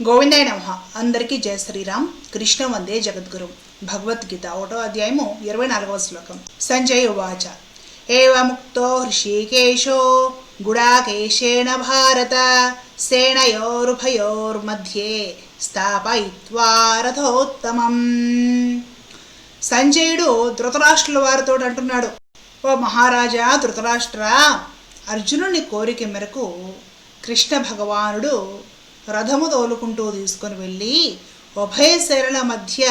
గోవిందయ నమ. అందరికీ జయ శ్రీరామ్. కృష్ణ వందే జగద్గురు. భగవద్గీత ఒకటో అధ్యాయము ఇరవై నాలుగవ శ్లోకం. సంజయ్ ఉవాచ. ఏవముక్తో హృషికేశో గుడాకేశేణ భారత సేనయోర్భయోర్మధ్యే స్థాపయిత్వా రథోత్తమం. సంజయుడు ధృతరాష్ట్రుల వారితో అంటున్నాడు. ఓ మహారాజా ధృతరాష్ట్ర! అర్జునుని కోరిక మేరకు కృష్ణ భగవానుడు రథము తోలుకుంటూ తీసుకొని వెళ్ళి ఉభయ శైలుల మధ్య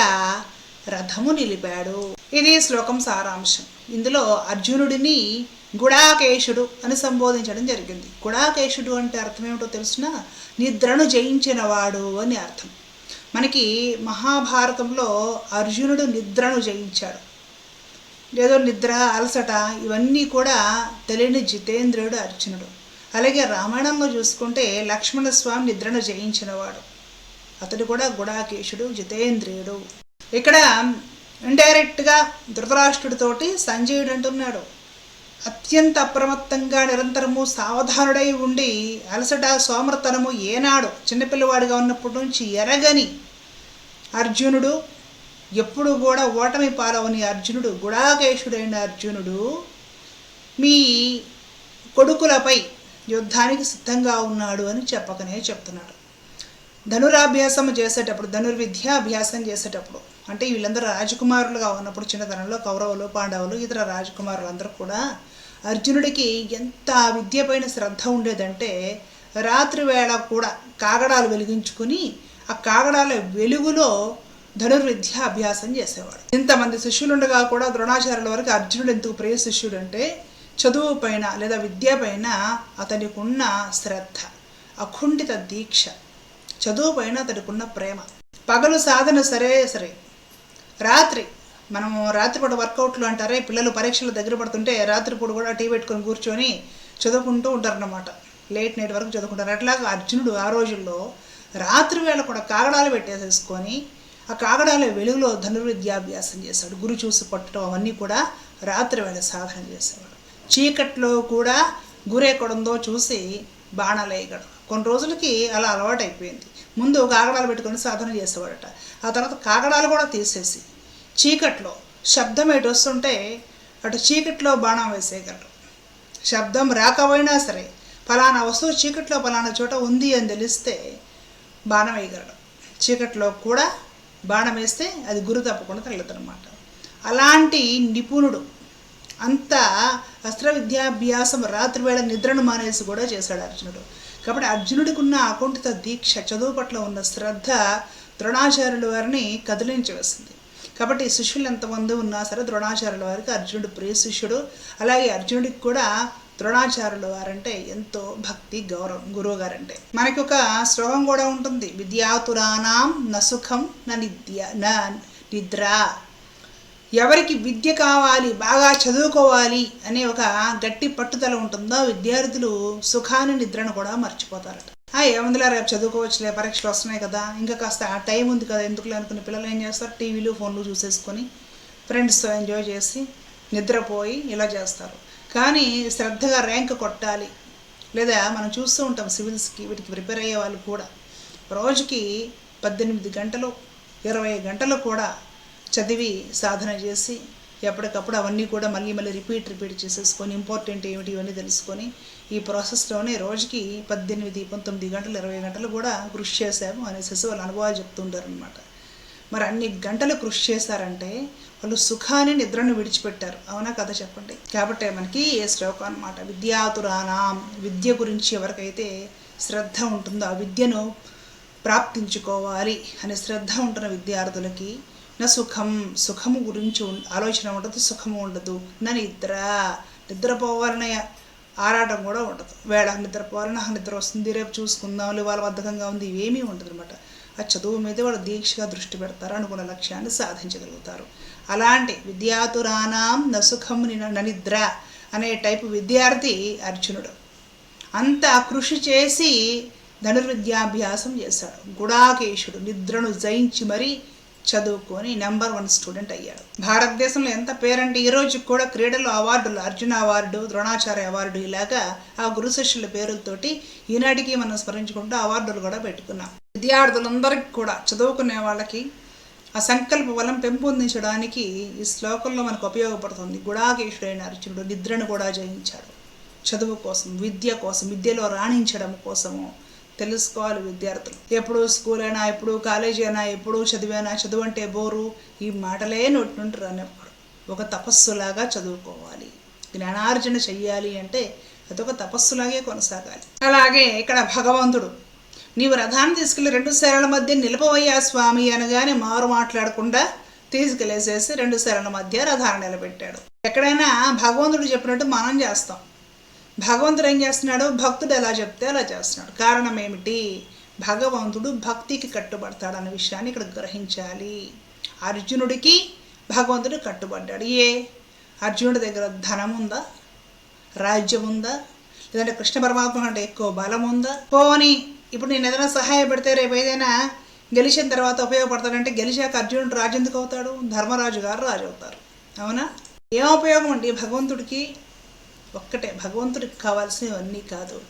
రథము నిలిపాడు. ఇది శ్లోకం సారాంశం. ఇందులో అర్జునుడిని గుడాకేశుడు అని సంబోధించడం జరిగింది. గుడాకేశుడు అంటే అర్థం ఏమిటో తెలిసిన నిద్రను జయించినవాడు అని అర్థం. మనకి మహాభారతంలో అర్జునుడు నిద్రను జయించాడు. ఏదో నిద్ర అలసట ఇవన్నీ కూడా తెలియని జితేంద్రుడు అర్జునుడు. అలాగే రామాయణంలో చూసుకుంటే లక్ష్మణ స్వామి నిద్రను జయించినవాడు. అతడు కూడా గుడాకేశుడు జితేంద్రియుడు. ఇక్కడ ఇండైరెక్ట్గా ధృతరాష్ట్రుడితోటి సంజయుడు అంటున్నాడు. అత్యంత అప్రమత్తంగా నిరంతరము సావధానుడై ఉండి అలసట సోమర్తనము ఏనాడు చిన్నపిల్లవాడిగా ఉన్నప్పటి నుంచి ఎరగని అర్జునుడు ఎప్పుడు కూడా ఓటమి పాలవని అర్జునుడు గుడాకేశుడైన అర్జునుడు మీ కొడుకులపై యుద్ధానికి సిద్ధంగా ఉన్నాడు అని చెప్పకనే చెప్తున్నాడు. ధనురాభ్యాసం చేసేటప్పుడు ధనుర్విద్య అభ్యాసం చేసేటప్పుడు అంటే వీళ్ళందరూ రాజకుమారులుగా ఉన్నప్పుడు చిన్నతనంలో కౌరవులు పాండవులు ఇతర రాజకుమారులు అందరూ కూడా అర్జునుడికి ఎంత విద్య పైన శ్రద్ధ ఉండేదంటే రాత్రి వేళ కూడా కాగడాలు వెలిగించుకుని ఆ కాగడాల వెలుగులో ధనుర్విద్య అభ్యాసం చేసేవాడు. ఇంతమంది శిష్యులుండగా కూడా ద్రోణాచార్యుల వరకు అర్జునుడు ఎందుకు ప్రియ శిష్యుడు అంటే చదువు పైన లేదా విద్య పైన అతనికి ఉన్న శ్రద్ధ అఖుండిత దీక్ష. చదువు పైన అతడికి ప్రేమ. పగలు సాధన సరే సరే. రాత్రి మనము రాత్రిపూట వర్కౌట్లు అంటారే పిల్లలు పరీక్షలు దగ్గర పడుతుంటే రాత్రిపూట కూడా టీ పెట్టుకొని కూర్చొని చదువుకుంటూ ఉంటారన్నమాట. లేట్ నైట్ వరకు చదువుకుంటారు. అట్లాగా అర్జునుడు ఆ రోజుల్లో రాత్రి వేళ కూడా కాగడాలు పెట్టేసేసుకొని ఆ కాగడాల వెలుగులో ధనుర్విద్యాభ్యాసం చేశాడు గురు చూసి పట్టడం అవన్నీ కూడా రాత్రి వేళ సాధన చేసేవాడు. చీకట్లో కూడా గురేకడుందో చూసి బాణాలు వేయగలడు కొన్ని రోజులకి అలా అలవాటైపోయింది. ముందు కాగడాలు పెట్టుకొని సాధన చేసేవాడట. ఆ తర్వాత కాగడాలు కూడా తీసేసి చీకట్లో శబ్దం ఎటు వస్తుంటే అటు చీకట్లో బాణం వేసేయగలరు. శబ్దం రాకపోయినా సరే ఫలానా వస్తువు చీకట్లో ఫలానా చోట ఉంది అని తెలిస్తే బాణం వేయగలడు చీకట్లో కూడా బాణం వేస్తే అది గురి తప్పకుండా తగలదనమాట అలాంటి నిపుణుడు అంత అస్త్ర విద్యాభ్యాసం రాత్రివేళ నిద్రను మానేసి కూడా చేశాడు అర్జునుడు. కాబట్టి అర్జునుడికి ఉన్న అకుంఠిత దీక్ష చదువు పట్ల ఉన్న శ్రద్ధ ద్రోణాచార్యుల వారిని కదిలించవేసింది కాబట్టి శిష్యులు ఎంతమంది ఉన్నా సరే ద్రోణాచార్యుల వారికి అర్జునుడు ప్రియ శిష్యుడు. అలాగే అర్జునుడికి కూడా ద్రోణాచార్యుల వారంటే ఎంతో భక్తి గౌరవం గురువు గారంటే. మనకి ఒక శ్లోకం కూడా ఉంటుంది. విద్యాతురానాం నసుఖం న నిద్య న నిద్ర. ఎవరికి విద్య కావాలి బాగా చదువుకోవాలి అనే ఒక గట్టి పట్టుదల ఉంటుందో విద్యార్థులు సుఖాన్ని నిద్రను కూడా మర్చిపోతారట. ఏముందిలా రేపు చదువుకోవచ్చులే పరీక్షలు వస్తున్నాయి కదా ఇంకా కాస్త ఆ టైం ఉంది కదా ఎందుకులే అనుకున్న పిల్లలు ఏం చేస్తారు? టీవీలు ఫోన్లు చూసేసుకొని ఫ్రెండ్స్తో ఎంజాయ్ చేసి నిద్రపోయి ఇలా చేస్తారు. కానీ శ్రద్ధగా ర్యాంక్ కొట్టాలి. లేదా మనం చూస్తూ ఉంటాం సివిల్స్కి వీటికి ప్రిపేర్ అయ్యే వాళ్ళు కూడా. రోజుకి పద్దెనిమిది గంటలు ఇరవై గంటలు కూడా చదివి సాధన చేసి ఎప్పటికప్పుడు అవన్నీ కూడా మళ్ళీ మళ్ళీ రిపీట్ రిపీట్ చేసేసుకొని ఇంపార్టెంట్ ఏమిటి ఇవన్నీ తెలుసుకొని ఈ ప్రాసెస్లోనే రోజుకి పద్దెనిమిది పంతొమ్మిది గంటలు ఇరవై గంటలు కూడా కృషి చేశాము అనేసి వాళ్ళ అనుభవాలు చెప్తుంటారు అనమాట మరి అన్ని గంటలు కృషి చేశారంటే వాళ్ళు సుఖాన్ని నిద్రను విడిచిపెట్టారు. అవునా కథ చెప్పండి? కాబట్టి మనకి ఏ శ్లోకం అనమాట విద్యాతురానాం విద్య గురించి ఎవరికైతే శ్రద్ధ ఉంటుందో ఆ విద్యను ప్రాప్తించుకోవాలి అనే శ్రద్ధ ఉంటున్న విద్యార్థులకి నా సుఖం సుఖము గురించి ఆలోచన ఉండదు సుఖము ఉండదు. నా నిద్ర నిద్రపోవాలనే ఆరాటం కూడా ఉండదు. వేళ నిద్రపోవాలని నాకు నిద్ర వస్తుంది రేపు చూసుకుందాం వాళ్ళ బద్ధకంగా ఉంది ఇవేమీ ఉండదు అనమాట ఆ చదువు మీద వాళ్ళు దీక్షగా దృష్టి పెడతారు అనుకున్న లక్ష్యాన్ని సాధించగలుగుతారు. అలాంటి విద్యాతురానాం నసుఖం ననిద్ర అనే టైపు విద్యార్థి అర్జునుడు. అంత కృషి చేసి ధనుర్విద్యాభ్యాసం చేశాడు. గుడాకేశుడు నిద్రను జయించి మరీ చదువుకొని నెంబర్ వన్ స్టూడెంట్ అయ్యాడు. భారతదేశంలో ఎంత పేరంటే ఈ రోజు కూడా క్రీడలు అవార్డులు అర్జున అవార్డు ద్రోణాచార్య అవార్డు ఇలాగా ఆ గురు శిష్యుల పేరులతోటి ఈనాటికి మనం స్మరించుకుంటూ అవార్డులు కూడా పెట్టుకున్నాం. విద్యార్థులందరికీ కూడా చదువుకునే వాళ్ళకి ఆ సంకల్ప బలం పెంపొందించడానికి ఈ శ్లోకంలో మనకు ఉపయోగపడుతుంది. గుడాకేశుడైన అర్జునుడు నిద్రను కూడా జయించాడు. చదువు కోసం విద్య కోసం విద్యలో రాణించడం కోసము తెలుసుకోవాలి విద్యార్థులు. ఎప్పుడు స్కూల్ అయినా ఎప్పుడు కాలేజీ అయినా ఎప్పుడు చదివైనా చదువు అంటే బోరు. ఈ మాటలే నోటి నుండి రానివ్వడు ఒక తపస్సులాగా చదువుకోవాలి. జ్ఞానార్జన చెయ్యాలి అంటే అదొక తపస్సులాగే కొనసాగాలి. అలాగే ఇక్కడ భగవంతుడు నీవు రథాన్ని తీసుకెళ్ళి రెండు శరణల మధ్య నిలపవయ్యా స్వామి అనగానే మారు మాట్లాడకుండా తీసుకెళ్ళేసేసి రెండు శరణల మధ్య రథాన్ని నిలబెట్టాడు. ఎక్కడైనా భగవంతుడు చెప్పినట్టు మనం చేస్తాం. భగవంతుడు ఏం చేస్తున్నాడు? భక్తుడు ఎలా చెప్తే అలా చేస్తున్నాడు. కారణం ఏమిటి? భగవంతుడు భక్తికి కట్టుబడతాడు అన్న విషయాన్ని ఇక్కడ గ్రహించాలి. అర్జునుడికి భగవంతుడు కట్టుబడ్డాడు. ఏ? అర్జునుడి దగ్గర ధనం ఉందా? రాజ్యం ఉందా? లేదంటే కృష్ణ పరమాత్మ కంటే ఎక్కువ బలం ఉందా? పోని ఇప్పుడు నేను ఏదైనా సహాయపడితే రేపు ఏదైనా గెలిచిన తర్వాత ఉపయోగపడతాడంటే గెలిచాక అర్జునుడు రాజు ఎందుకు అవుతాడు? ధర్మరాజు గారు రాజు అవుతారు. అవునా? ఏం ఉపయోగం అండి భగవంతుడికి? ఒక్కటే. భగవంతుడికి కావాల్సినవన్నీ కాదు.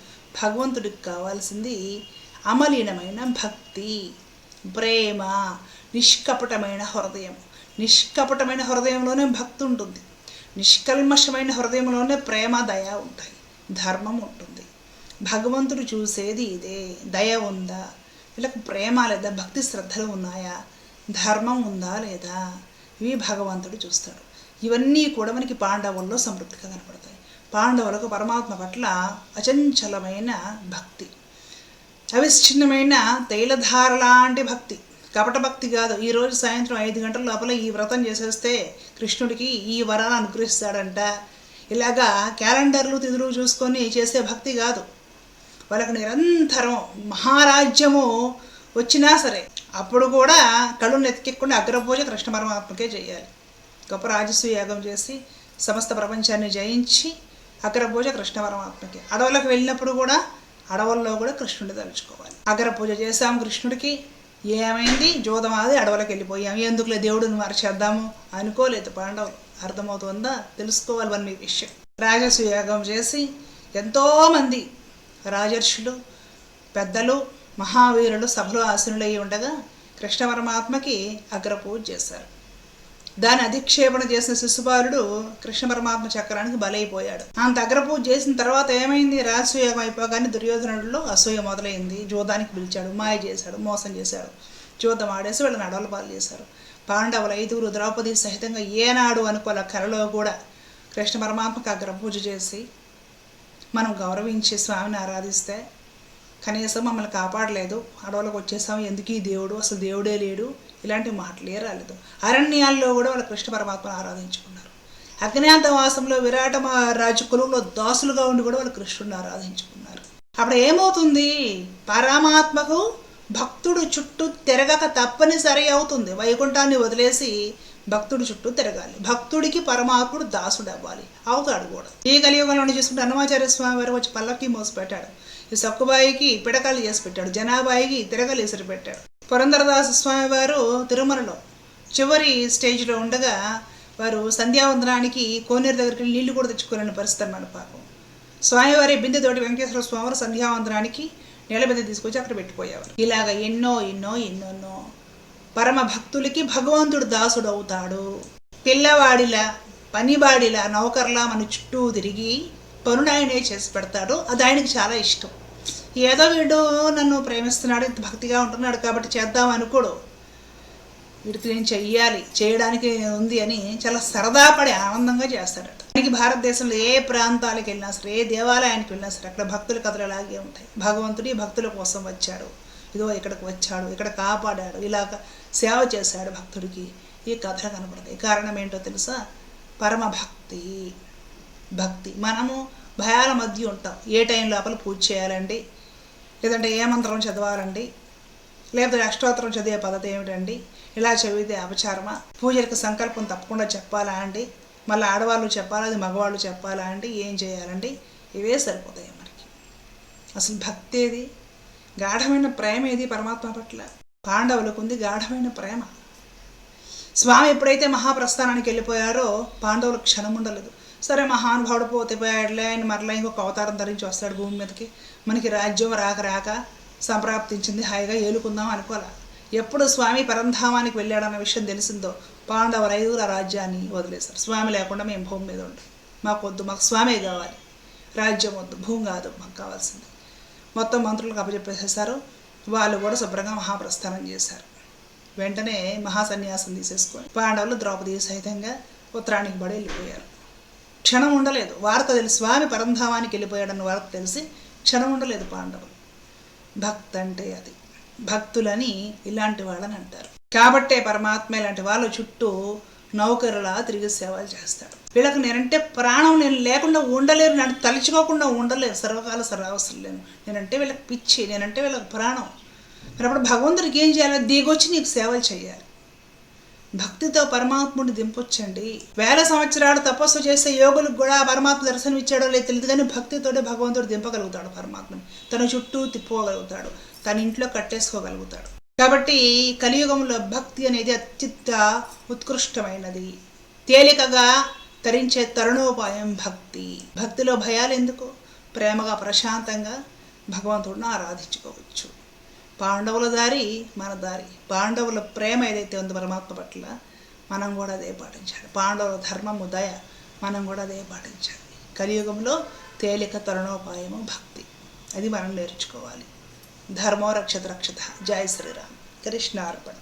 భగవంతుడికి కావాల్సింది అమలీనమైన భక్తి ప్రేమ నిష్కపటమైన హృదయం. నిష్కపటమైన హృదయంలోనే భక్తి ఉంటుంది. నిష్కల్మషమైన హృదయంలోనే ప్రేమ దయ ఉంటాయి. ధర్మం ఉంటుంది. భగవంతుడు చూసేది ఇదే. దయ ఉందా? వీళ్ళకి ప్రేమ లేదా భక్తి శ్రద్ధలు ఉన్నాయా? ధర్మం ఉందా లేదా? ఇవి భగవంతుడు చూస్తాడు. ఇవన్నీ కూడా మనకి పాండవుల్లో సమృద్ధిగా కనపడతాయి. పాండవులకు పరమాత్మ పట్ల అచంచలమైన భక్తి. అవిచ్ఛిన్నమైన తైలధార లాంటి భక్తి. కపట భక్తి కాదు. ఈరోజు సాయంత్రం ఐదు గంటల లోపల ఈ వ్రతం చేసేస్తే కృష్ణుడికి ఈ వరాన్ని అనుగ్రహిస్తాడంట. ఇలాగా క్యాలెండర్లు తిథులు చూసుకొని చేసే భక్తి కాదు. వాళ్ళకు నిరంతరం మహారాజ్యము వచ్చినా సరే అప్పుడు కూడా కళ్ళు నెత్తికెక్కకుండా అగ్రపూజ కృష్ణ పరమాత్మకే చేయాలి. గొప్ప రాజస్వ యాగం చేసి సమస్త ప్రపంచాన్ని జయించి అగ్రపూజ కృష్ణ పరమాత్మకి అడవులకు వెళ్ళినప్పుడు కూడా అడవుల్లో కూడా కృష్ణుడిని తలుచుకోవాలి. అగ్రపూజ పూజ కృష్ణుడికి ఏమైంది? జోదమాది అడవులకు వెళ్ళిపోయాం. ఎందుకులే దేవుడిని మార్చేద్దాము? అనుకోలేదు పాండవులు. అర్థమవుతుందా? తెలుసుకోవాలి మన మీ విషయం. రాజస్వ యాగం చేసి ఎంతోమంది రాజర్షులు పెద్దలు మహావీరులు సభలో ఆసనులయ్యి ఉండగా కృష్ణ పరమాత్మకి అగ్రపూజ చేశారు. దాని అధిక్షేపణ చేసిన శిశుపాలుడు కృష్ణ పరమాత్మ చక్రానికి బలైపోయాడు. అంత అగ్రపూజ చేసిన తర్వాత ఏమైంది? రాజసూయం అయిపోగానే దుర్యోధనుడిలో అసూయ మొదలైంది. జోదానికి పిలిచాడు మాయ చేశాడు మోసం చేశాడు. జోదం ఆడేసి వీళ్ళని అడవుల పాలు చేశారు. పాండవులు ఐదుగురు ద్రౌపది సహితంగా ఏనాడు అనుకోల కలలో కూడా కృష్ణ పరమాత్మకు అగ్రపూజ చేసి మనం గౌరవించి స్వామిని ఆరాధిస్తే కనీసం మమ్మల్ని కాపాడలేదు. అడవులకు వచ్చేసాం ఎందుకు ఈ దేవుడు? అసలు దేవుడే లేడు. ఇలాంటి మాటలే రాలేదు. అరణ్యాల్లో కూడా వాళ్ళు కృష్ణ పరమాత్మను ఆరాధించుకున్నారు. అజ్ఞాతవాసంలో విరాట రాజు కులంలో దాసులుగా ఉండి కూడా వాళ్ళు కృష్ణుడిని ఆరాధించుకున్నారు. అప్పుడు ఏమవుతుంది? పరమాత్మకు భక్తుడు చుట్టూ తిరగక తప్పనిసరి అవుతుంది. వైకుంఠాన్ని వదిలేసి భక్తుడి చుట్టూ తిరగాలి. భక్తుడికి పరమాత్ముడు దాసుడు అవ్వాలి అవుతాడు కూడా. ఈ కలియుగంలో చూసుకుంటే అన్నమాచార్య స్వామి వారు వచ్చి పల్లకి మోసపెట్టాడు. ఈ సక్కుబాయికి పిడకలు చేసి పెట్టాడు జనాబాయికి తిరగలు వేసి పెట్టాడు. పురంధరదాస స్వామి వారు తిరుమలలో చివరి స్టేజ్లో ఉండగా వారు సంధ్యావందనానికి కోనేరు దగ్గరికి వెళ్ళి నీళ్ళు కూడా తెచ్చుకోలేని పరిస్థితి అన్నమాట పాపం. స్వామివారి బిందెతోటి వెంకటేశ్వర స్వామివారు సంధ్యావందనానికి నీళ్ళ బిందె తీసుకొచ్చి అక్కడ పెట్టిపోయేవారు. ఇలాగ ఎన్నో ఎన్నో ఎన్నోన్నో పరమ భక్తులకి భగవంతుడు దాసుడు అవుతాడు పిల్లవాడిలా పనివాడిలా నౌకర్లా మన చుట్టూ తిరిగి పనునాయనే చేసి పెడతాడు. అది ఆయనకి చాలా ఇష్టం. ఏదో వీడు నన్ను ప్రేమిస్తున్నాడు ఇంత భక్తిగా ఉంటున్నాడు కాబట్టి చేద్దాం అనుకోడు. వీడికి నేను చెయ్యాలి చేయడానికి ఉంది అని చాలా సరదా పడి ఆనందంగా చేస్తాడట. మనకి భారతదేశంలో ఏ ప్రాంతాలకు వెళ్ళినా సరే ఏ దేవాలయానికి వెళ్ళినా సరే అక్కడ భక్తుల కథలు అలాగే ఉంటాయి. భగవంతుడి భక్తుల కోసం వచ్చాడు. ఇదో ఇక్కడికి వచ్చాడు ఇక్కడ కాపాడాడు ఇలాగ సేవ చేశాడు భక్తుడికి. ఈ కథలు కనపడతాయి కారణం ఏంటో తెలుసా? పరమభక్తి. భక్తి. మనము భయాల మధ్య ఉంటాం. ఏ టైం లోపల పూజ చేయాలండి? లేదంటే ఏ మంత్రం చదవాలండి? లేకపోతే అష్టోత్తరం చదివే పద్ధతి ఏమిటండి? ఇలా చదివితే అపచారమా? పూజలకు సంకల్పం తప్పకుండా చెప్పాలా అండి? మళ్ళీ ఆడవాళ్ళు చెప్పాలా? అది మగవాళ్ళు చెప్పాలా అండి? ఏం చేయాలండి? ఇవే సరిపోతాయి మనకి. అసలు భక్తి ఏది? గాఢమైన ప్రేమ ఏది పరమాత్మ పట్ల? పాండవులకు ఉంది గాఢమైన ప్రేమ. స్వామి ఎప్పుడైతే మహాప్రస్థానానికి వెళ్ళిపోయారో పాండవులు క్షణం ఉండలేదు. సరే మహానుభావుడు పోతే పోయాడులే ఆయన మరలా ఇంకొక అవతారం ధరించి వస్తాడు భూమి మీదకి. మనకి రాజ్యం రాక రాక సంప్రాప్తించింది. హాయిగా ఏలుకుందాం అనుకోలే. ఎప్పుడు స్వామి పరంధామానికి వెళ్ళాడన్న విషయం తెలిసిందో పాండవులు ఐదుగురు రాజ్యాన్ని వదిలేశారు. స్వామి లేకుండా మేము భూమి మీద ఉండం. మాకు వద్దు మాకు స్వామే కావాలి. రాజ్యం వద్దు భూమి కాదు మాకు కావాల్సింది. మొత్తం మంత్రులకు అప్పచెప్పేసేసారు వాళ్ళు కూడా శుభ్రంగా మహాప్రస్థానం చేశారు. వెంటనే మహాసన్యాసం తీసేసుకొని పాండవులు ద్రౌపది సహితంగా ఉత్తరానికి పడి వెళ్ళిపోయారు. క్షణం ఉండలేదు. వార్త తెలిసి స్వామి పరంధామానికి వెళ్ళిపోయాడన్న వార్త తెలిసి క్షణం ఉండలేదు పాండవులు. భక్త్ అంటే అది. భక్తులని ఇలాంటి వాళ్ళని అంటారు. కాబట్టే పరమాత్మ ఇలాంటి వాళ్ళు చుట్టూ నౌకరులా తిరిగి సేవలు చేస్తాడు. వీళ్ళకి నేనంటే ప్రాణం నేను లేకుండా ఉండలేరు నన్ను తలుచుకోకుండా ఉండలేరు సర్వకాల సర్వావసరం లేను. నేనంటే వీళ్ళకి పిచ్చి నేనంటే వీళ్ళకి ప్రాణం. మరి అప్పుడు భగవంతుడికి ఏం చేయాలి? దిగొచ్చి నీకు సేవలు చేయాలి. భక్తితో పరమాత్ముడిని దింపొచ్చండి. వేల సంవత్సరాలు తపస్సు చేసే యోగులకు కూడా పరమాత్మ దర్శనం ఇచ్చాడో లేదు తెలియదు కానీ భక్తితోనే భగవంతుడు దింపగలుగుతాడు పరమాత్మని. తన చుట్టూ తిప్పుకోగలుగుతాడు. తన ఇంట్లో కట్టేసుకోగలుగుతాడు. కాబట్టి కలియుగంలో భక్తి అనేది అత్యంత ఉత్కృష్టమైనది. తేలికగా తరించే తరుణోపాయం భక్తి. భక్తిలో భయాలు ఎందుకు? ప్రేమగా ప్రశాంతంగా భగవంతుడిని ఆరాధించుకోవచ్చు. పాండవుల దారి మన దారి. పాండవుల ప్రేమ ఏదైతే ఉందో పరమాత్మ పట్ల మనం కూడా అదే పాటించాలి. పాండవుల ధర్మము దయ మనం కూడా అదే పాటించాలి. కలియుగంలో తేలిక తరుణోపాయము భక్తి. అది మనం నేర్చుకోవాలి. ధర్మో రక్షత రక్షత. జయ శ్రీరామ్. కృష్ణార్పణ.